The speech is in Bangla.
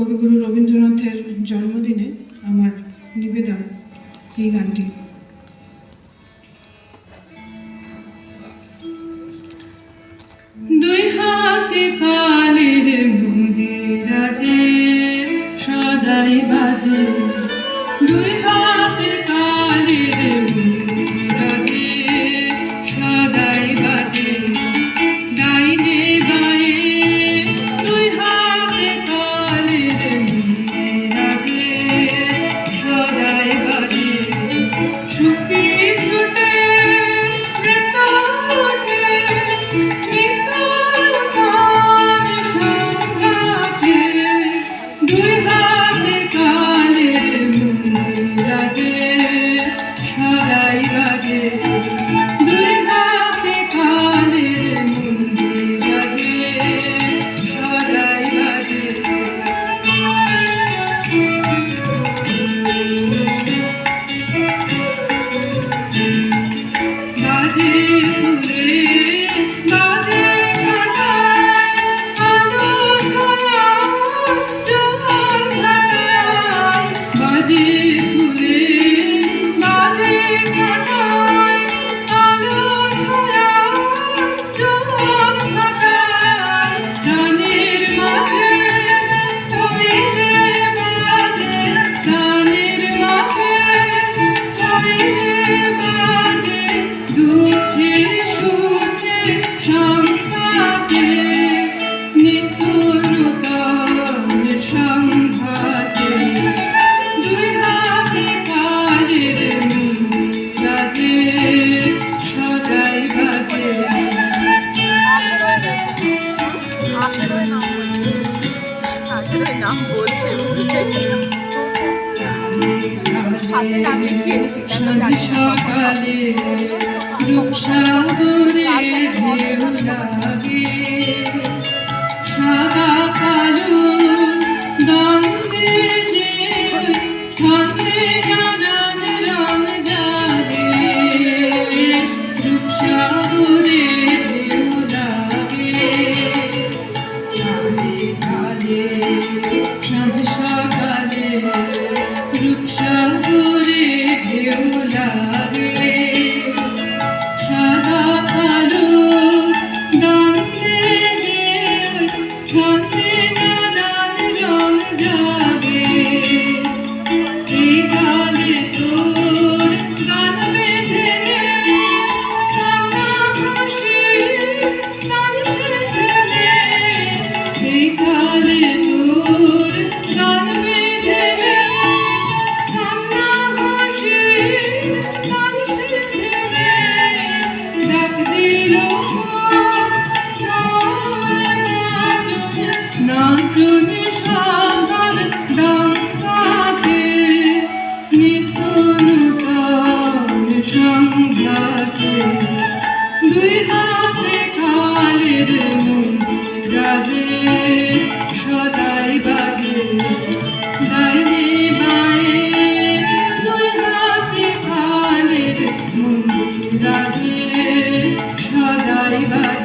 কবিগুরু রবীন্দ্রনাথের জন্মদিনে আমার নিবেদন এই গানটি। দুই হাতে কালের বুঁদে রাজে সদাই বাজে। দুই নাম বলছে হাতে নাম লিখিয়েছি সাদা রাজে সদাই বাজে। ডাইনে বায়ে দুই হাতে সদাই বাজে।